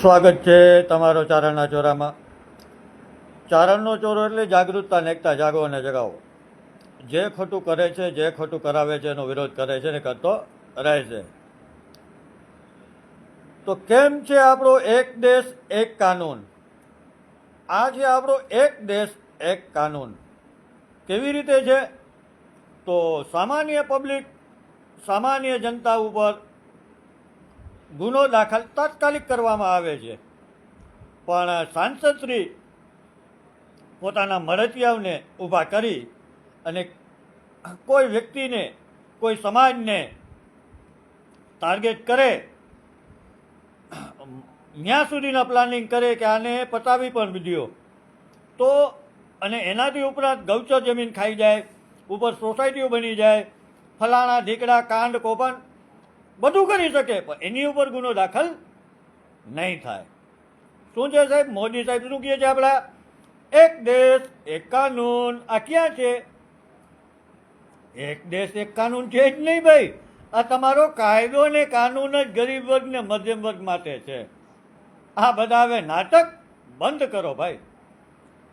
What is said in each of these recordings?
સ્વાગત છે તમારો ચારણના ચોરામાં. ચારણનો ચોરો એટલે જાગૃતતા, નેકતા, જાગો અને જગાવો. જે ખોટું કરે છે, જે ખોટું કરાવે છે, એનો વિરોધ કરે છે ને કરતો રહે છે. તો કેમ છે આપણો એક દેશ એક કાનૂન? આ છે આપણો એક દેશ એક કાનૂન. કેવી રીતે છે? તો સામાન્ય પબ્લિક સામાન્ય જનતા ઉપર ગુનો દાખલ તાત્કાલિક કરવામાં આવે છે. પણ સાંસદશ્રી પોતાના મળતિયાઓને ઊભા કરી અને કોઈ વ્યક્તિને, કોઈ સમાજને ટાર્ગેટ કરે ત્યાં સુધીના પ્લાનિંગ કરે કે આને પતાવી પણ દીધો, તો અને એનાથી ઉપરાંત ગૌચર જમીન ખાઈ જાય, ઉપર સોસાયટીઓ બની જાય, ફલાણા ઢીકડા, કાંડ, કૌભાંડ બધું કરી શકે, પણ એની ઉપર ગુનો દાખલ નહીં થાય. શું છે સાહેબ? મોદી સાહેબ શું કહે છે આપણા? એક દેશ, એક કાનૂન. આ ક્યાં છે? એક દેશ, એક કાનૂન છે જ નહીં ભાઈ. આ તમારો કાયદો ને કાનૂન જ ગરીબ વર્ગ ને મધ્યમ વર્ગ માટે છે. આ બધા હવે નાટક બંધ કરો ભાઈ.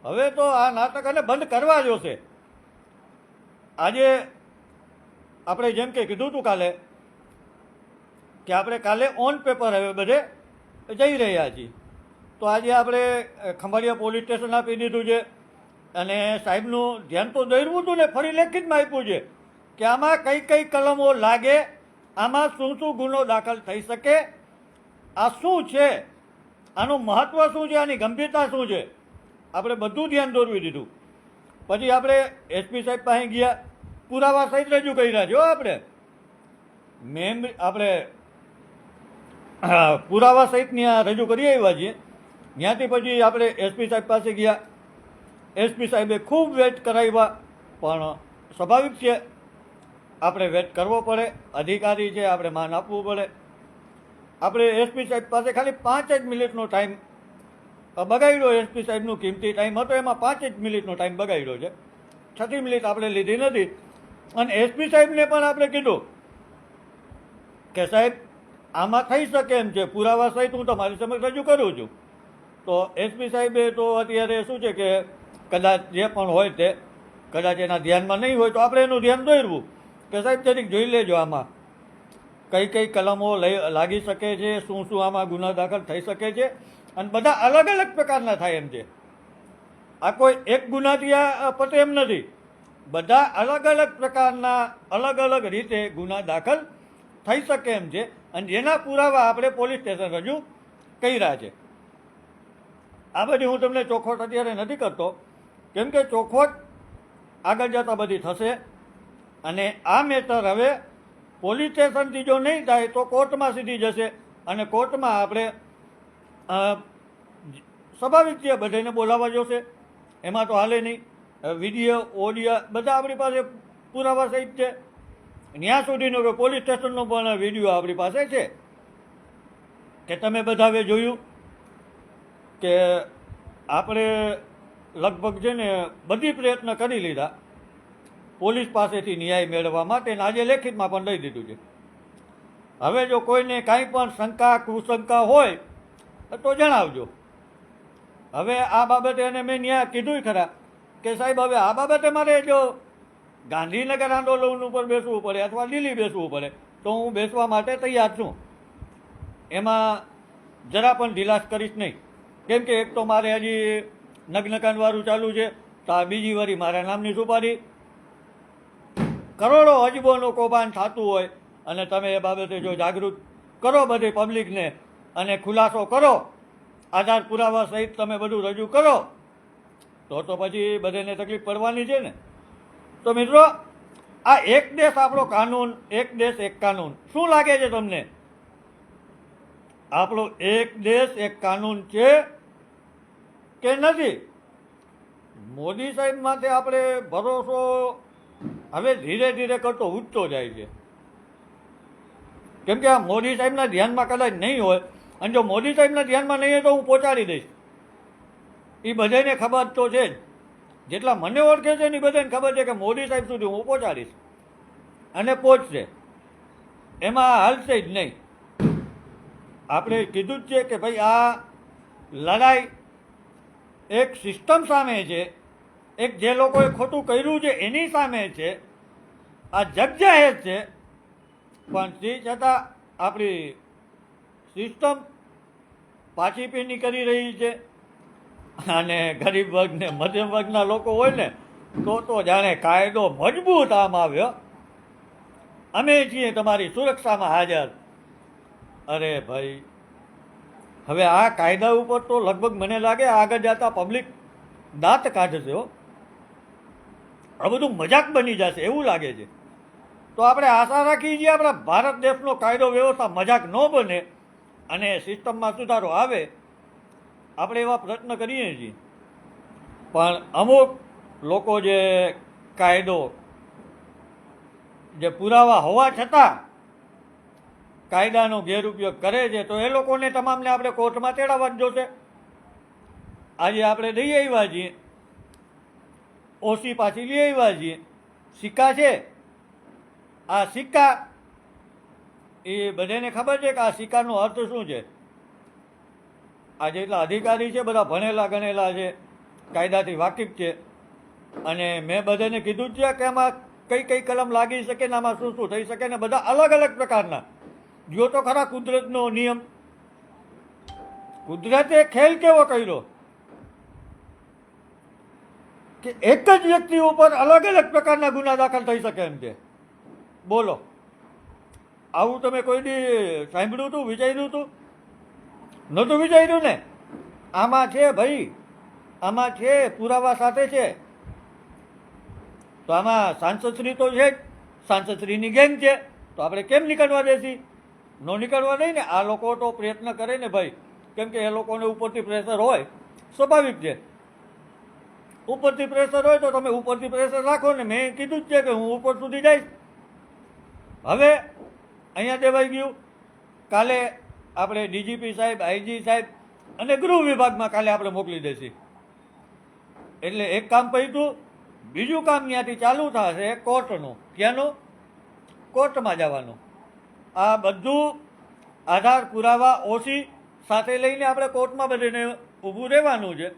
હવે તો આ નાટક અને બંધ કરવા જોશે આજે આપણે જેમ કે કીધું હતું કાલે કે આપણે કાલે ઓન પેપર હવે બધે જઈ રહ્યા છીએ. તો આજે આપણે ખંભાળિયા પોલીસ સ્ટેશન આપી દીધું છે. અને સાહેબનું ધ્યાન તો દોર્યું હતું ને, ફરી લેખિતમાં આપ્યું છે કે આમાં કઈ કઈ કલમો લાગે, આમાં શું શું ગુનો દાખલ થઈ શકે, આ શું છે, આનું મહત્વ શું છે, આની ગંભીરતા શું છે, આપણે બધું ધ્યાન દોરવી દીધું. પછી આપણે એસપી સાહેબ પાસે ગયા, પુરાવા સહિત રજૂ કર્યા જો આપણે. મેમ, આપણે પુરાવા સહિતની આ રજૂ કરી આવ્યા છીએ. ત્યાંથી પછી આપણે એસપી સાહેબ પાસે ગયા. એસપી સાહેબે ખૂબ વેટ કરાવ્યા, પણ સ્વાભાવિક છે, આપણે વેટ કરવો પડે, અધિકારી છે, આપણે માન આપવું પડે. આપણે એસપી સાહેબ પાસે ખાલી પાંચ જ મિનિટનો ટાઈમ બગાડ્યો એસપી સાહેબનું કિંમતી ટાઈમ હતો, એમાં પાંચ જ મિનિટનો ટાઈમ બગાડ્યો છે. છઠ્ઠી મિનિટ આપણે લીધી નથી. અને એસપી સાહેબને પણ આપણે કીધું કે સાહેબ આમાં થઈ શકે એમ છે. પુરાવા સહિત હું તમારી સમક્ષ રજૂ કરું છું. તો એસપી સાહેબે તો અત્યારે શું છે કે કદાચ જે પણ હોય તે, કદાચ એના ધ્યાનમાં નહીં હોય તો આપણે એનું ધ્યાન દોરવું. કે સાહેબ જરીક જોઈ લેજો આમાં. કઈ કઈ કલમો લઈ, લાગી શકે છે, શું શું આમાં ગુના દાખલ થઈ શકે છે. અને બધા અલગ અલગ પ્રકારના થાય એમ છે. આ કોઈ એક ગુનાથી આ પતે એમ નથી. બધા અલગ અલગ પ્રકારના અલગ અલગ રીતે ગુના દાખલ થઈ શકે એમ છે. અને જેના પુરાવા આપણે પોલીસ સ્ટેશન રજૂ કર્યા છે. આ બધી હું તમને ચોખવટ અત્યારે નથી કરતો. કેમ કે ચોખવટ આગળ જતાં બધી થશે અને આ મેટર હવે પોલીસ સ્ટેશનથી જો નહીં થાય તો કોર્ટમાં સીધી જશે અને કોર્ટમાં આપણે સ્વાભાવિક છે બધાને બોલાવવા જોશે. એમાં તો હાલે નહીં. વીડિયો, ઓડિયો, બધા આપણી પાસે પુરાવા સહિત છે. ત્યાં સુધીનો કે પોલીસ સ્ટેશનનો પણ વીડિયો આપણી પાસે છે. કે તમે બધાએ જોયું કે આપણે લગભગ છે ને બધી પ્રયત્ન કરી લીધા. પોલીસ પાસેથી ન્યાય મેળવવા માટે આજે લેખિતમાં પણ લઈ દીધું છે. હવે જો કોઈને કાંઈ પણ શંકા, કુશંકા હોય, તો જણાવજો. હવે આ બાબતે એને મેં ન્યાય કીધું ખરા. કે સાહેબ, હવે આ બાબતે મારે જો ગાંધીનગર આંદોલન ઉપર બેસવું પડે અથવા દિલ્હી બેસવું પડે, તો હું બેસવા માટે તૈયાર છું. એમાં જરા પણ ઢીલાસ કરીશ નહીં. કેમ કે એક તો મારે હજી નગ્નકાંડવાળું ચાલુ છે, તો આ બીજી વારી મારા નામની સુપારી. કરોડો અજબોનું કૌભાંડ થતું હોય અને તમે એ બાબતે જો જાગૃત કરો બધી પબ્લિકને અને ખુલાસો કરો, આધાર પુરાવા સહિત તમે બધું રજૂ કરો, તો તો પછી બધાને તકલીફ પડવાની છે ને. તો મિત્રો, આ એક દેશ આપણો કાનૂન, એક દેશ એક કાનૂન. શું લાગે છે તમને? આપણો એક દેશ એક કાનૂન છે કે નથી? મોદી સાહેબ માટે આપણે ભરોસો હવે ધીરે ધીરે કરતો ઉઠતો જાય છે. કેમ કે આ મોદી સાહેબના ધ્યાનમાં કદાચ નહીં હોય, અને જો મોદી સાહેબના ધ્યાનમાં નહીં હોય તો હું પહોંચાડી દઈશ. એ બધાને ખબર તો છે જ. જેટલા મને ઓળખે છે એની બધાને ખબર છે કે મોદી સાહેબ સુધી હું પહોંચાડીશ. અને પહોંચશે. એમાં હાલશે જ નહીં. આપણે કીધું જ છે કે ભાઈ આ લડાઈ એક સિસ્ટમ સામે છે. એક જે લોકોએ ખોટું કર્યું છે એની સામે છે. આ જગજાહેર છે. પણ તે છતાં આપણી સિસ્ટમ પાછી પીની કરી રહી છે. અને ગરીબ વર્ગને, મધ્યમ વર્ગના લોકો હોય ને, તો તો જાણે કાયદો મજબૂત આમ આવ્યો. અમે છીએ તમારી સુરક્ષામાં હાજર. અરે ભાઈ, હવે આ કાયદા ઉપર તો લગભગ મને લાગે આગળ જતા પબ્લિક દાંત કાઢશે હો. આ બધું મજાક બની જશે, એવું લાગે છે. તો આપણે આશા રાખીએ છીએ આપણા ભારત દેશનો કાયદો વ્યવસ્થા મજાક ન બને અને સિસ્ટમમાં સુધારો આવે આપણે એવા પ્રયત્ન કરીએ છીએ. પણ અમુક લોકો જે કાયદો, જે પુરાવા હોવા છતાં કાયદાનો ગેરઉપયોગ કરે છે, તો એ લોકોને તમામને આપણે કોર્ટમાં તેડાવવા જ જોશે. આજે આપણે દઈ આવ્યા છીએ. ઓસી પાછી લઈ આવ્યા છીએ. સિક્કા છે. આ સિક્કા, એ બધાને ખબર છે કે આ સિક્કાનો અર્થ શું છે? આ જેટલા અધિકારી છે, બધા ભણેલા ગણેલા છે, કાયદાથી વાકેફ છે. અને મેં બધાને કીધું છે કે આમાં કઈ કઈ કલમ લાગી શકે ને આમાં શું શું થઈ શકે ને બધા અલગ અલગ પ્રકારના. જો તો ખરા કુદરતનો નિયમ. કુદરતે ખેલ કેવો કર્યો? કે એક જ વ્યક્તિ ઉપર અલગ અલગ પ્રકારના ગુના દાખલ થઈ શકે એમ છે બોલો. આવું તમે કોઈ દી સાંભળ્યું હતું વિચાર્યું હતું નહોતું વિચાર્યું ને? આમાં છે ભાઈ, આમાં છે પુરાવા સાથે છે. તો આમાં સાંસદશ્રી તો છે જ, સાંસદશ્રીની ગેંગ છે. તો આપણે કેમ નીકળવા દેશી? ન નીકળવા નહીં ને, આ લોકો તો પ્રયત્ન કરે ને ભાઈ. કેમ કે એ લોકોને ઉપરથી પ્રેશર હોય, સ્વાભાવિક છે. ઉપરથી પ્રેશર હોય તો તમે ઉપરથી પ્રેશર રાખો ને, મેં કીધું જ છે કે હું ઉપર સુધી જઈશ. હવે, અહીંયા દેવાઈ ગયું. કાલે આપણે ડીજીપી સાહેબ, આઈજી સાહેબ અને ગૃહ વિભાગમાં કાલે આપણે મોકલી દેશી. એટલે એક કામ પૈતું બીજું કામ ત્યાંથી ચાલુ થશે કોર્ટનું. ક્યાંનું? કોર્ટમાં જવાનું. આ બધું આધાર પુરાવા ઓછી સાથે લઈને આપણે કોર્ટમાં બધેને ઊભું રહેવાનું છે.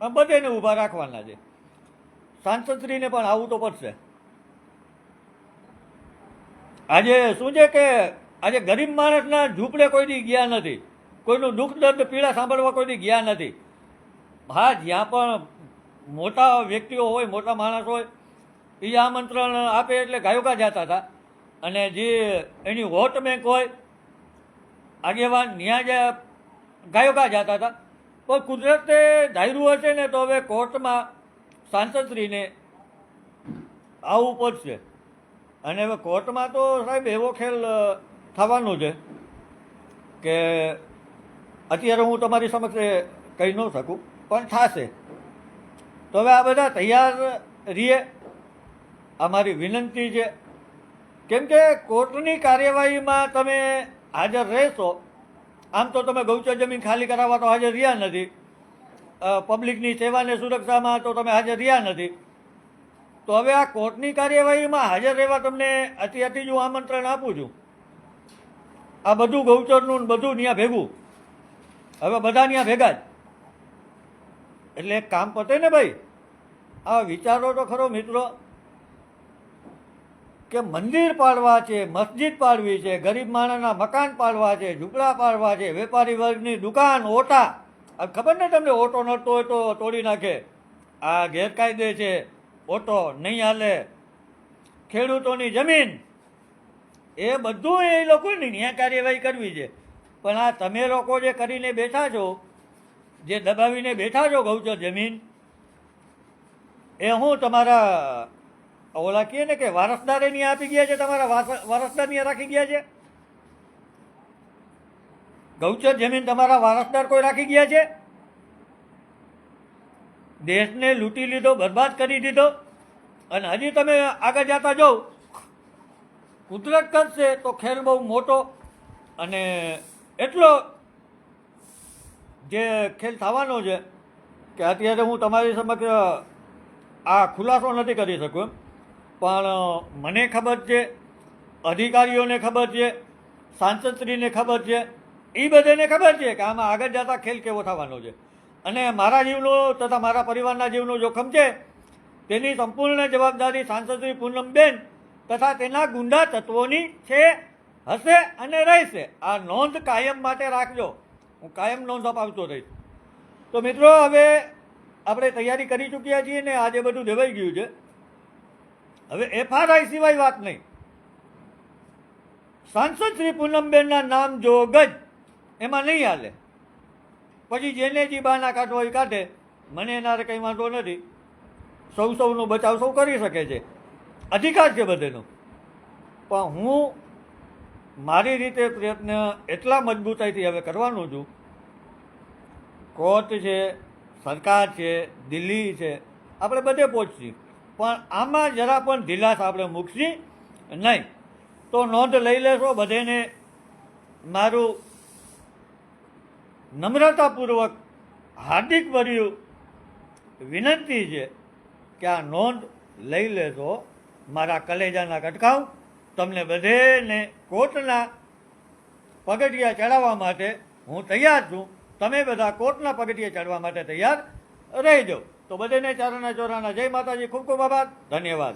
અને બધેને ઊભા રાખવાના છે. સાંસદશ્રીને પણ આવવું તો પડશે. આજે શું છે કે આજે ગરીબ માણસના ઝૂંપડે કોઈ દી ગયા નથી. કોઈનું દુઃખ દર્દ પીડા સાંભળવા કોઈ દી ગયા નથી. હા, જ્યાં પણ મોટા વ્યક્તિઓ હોય, મોટા માણસ હોય એ આમંત્રણ આપે એટલે ગાયોગા જતા હતા. અને જે એની વોટ બેંક હોય, આગેવાન ત્યાં જ ગાયોગા જતા હતા. પણ કુદરતે ધાર્યું હશે ને તો હવે કોર્ટમાં સાંસદશ્રીને આવવું પડશે. અને હવે કોર્ટમાં તો સાહેબ એવો ખેલ થવાનો છે કે અત્યારે હું તમારી સમક્ષ કહી ન શકું, પણ થશે. તો હવે આ બધા તૈયાર રહીએ. અમારી વિનંતી છે, કેમ કે કોર્ટની કાર્યવાહીમાં તમે હાજર રહેશો, આમ તો તમે ગૌચર જમીન ખાલી કરાવવા તો હાજર રહ્યા નથી. પબ્લિકની સેવાને સુરક્ષામાં તો તમે હાજર રહ્યા નથી. તો હવે આ કોર્ટની કાર્યવાહીમાં હાજર રહેવા તમને અત્યારથી જ હું આમંત્રણ આપું છું. આ બધું ગૌચરનું બધું ત્યાં ભેગું. હવે બધા ત્યાં ભેગા જ. એટલે એક કામ પતે ને ભાઈ, આ વિચારો તો ખરો મિત્રો, કે મંદિર પાડવા છે, મસ્જિદ પાડવી છે, ગરીબ માણસના મકાન પાડવા છે, ઝૂંપડા પાડવા છે, વેપારી વર્ગની દુકાન, ઓટા. ખબર ને તમને ઓટો નડતો હોય તો તોડી નાખે. આ ગેરકાયદે છે, ઓટો નહીં હાલે. ખેડૂતોની જમીન એ બધું એ લોકોની ન્યાય કાર્યવાહી કરવી છે. પણ આ તમે લોકો જે કરીને બેઠા છો, જે દબાવીને બેઠા છો ગૌચર જમીન, એ હું તમારા, ઓલા કહીએ ને કે વારસદારે નહીં આપી ગયા છે, તમારા વારસ- વારસદાર નહીં રાખી ગયા છે? ગૌચર જમીન તમારા વારસદાર કોઈ રાખી ગયા છે? દેશને લૂંટી લીધો, બરબાદ કરી દીધો, અને હજી તમે આગળ જતા જાઓ કુદરત કરશે તો ખેલ બહુ મોટો અને એટલો જે ખેલ થવાનો છે કે અત્યારે હું તમારી સમક્ષ આ ખુલાસો નથી કરી શકું, પણ મને ખબર છે, અધિકારીઓને ખબર છે, સાંસદશ્રીને ખબર છે એ બધાને ખબર છે કે આમાં આગળ જતા ખેલ કેવો થવાનો છે. અને મારા જીવનો તથા મારા પરિવારના જીવનો જોખમ છે, તેની સંપૂર્ણ જવાબદારી સાંસદશ્રી પૂનમબેન તથા તેના ગુંડા તત્વોની છે, હશે અને રહેશે. આ નોંધ કાયમ માટે રાખજો. હું કાયમ નોંધ અપાવતો રહીશ. તો મિત્રો, હવે આપણે તૈયારી કરી ચૂક્યા છીએ ને આજે બધું દેવાઈ ગયું છે. હવે એફઆરઆઈ સિવાય વાત નહીં. સાંસદ શ્રી પૂનમબેનના નામ જોગ જ એમાં નહીં હાલે. પછી જેને જે બાના કાઢવો એ કાઢે મને એના કંઈ વાંધો નથી. સૌ સૌનો બચાવ સૌ કરી શકે છે. અધિકાર છે બધેનો. પણ હું મારી રીતે પ્રયત્ન એટલા મજબૂતાઈથી હવે કરવાનો છું. કોર્ટ છે, સરકાર છે, દિલ્હી છે, આપણે બધે પહોંચશી પણ આમાં જરા પણ ઢીલાસ આપણે મૂકશી નહીં. તો નોંધ લઈ લેશો બધેને મારું નમ્રતાપૂર્વક હાર્દિક ભર્યું વિનંતી છે કે આ નોંધ લઈ લેશો. મારા કલેજાના કટકાવ તમને બધેને કોર્ટના પગથિયા ચડાવવા માટે હું તૈયાર છું. તમે બધા કોર્ટના પગથિયા ચડવા માટે તૈયાર રહેજો. તો બધેને ચારાના ચોરાના જય માતાજી. ખૂબ ખૂબ આભાર. ધન્યવાદ.